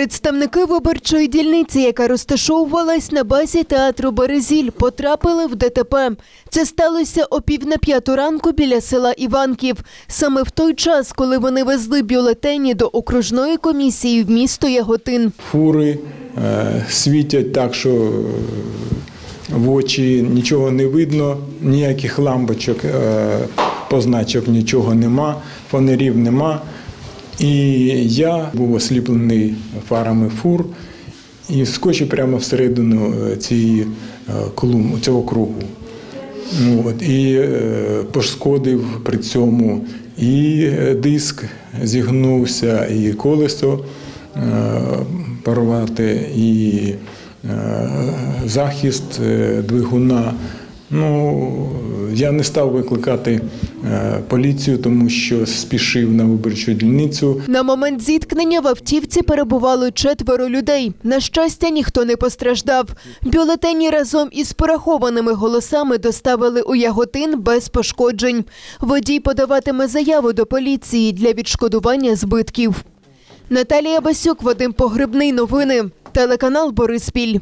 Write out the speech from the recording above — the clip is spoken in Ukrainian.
Представники виборчої дільниці, яка розташовувалась на базі театру Березіль, потрапили в ДТП. Це сталося о пів на п'яту ранку біля села Іванків. Саме в той час, коли вони везли бюлетені до окружної комісії в місто Яготин. фури е, світять так, що е, в очі нічого не видно, ніяких лампочок, е, позначок нічого нема, фонарів нема. І я був осліплений фарами фур і вскочив прямо всередину е, цієї е, колумни, цього кругу. Ну, От, і е, пошкодив при цьому і диск зігнувся, і колесо порвати, і захист двигуна. Ну, я не став викликати поліцію, тому що спішив на виборчу дільницю. На момент зіткнення в автівці перебувало четверо людей. На щастя, ніхто не постраждав. Бюлетені разом із порахованими голосами доставили у Яготин без пошкоджень. Водій подаватиме заяву до поліції для відшкодування збитків. Наталія Басюк, Вадим Погребний. Новини. Телеканал Бориспіль.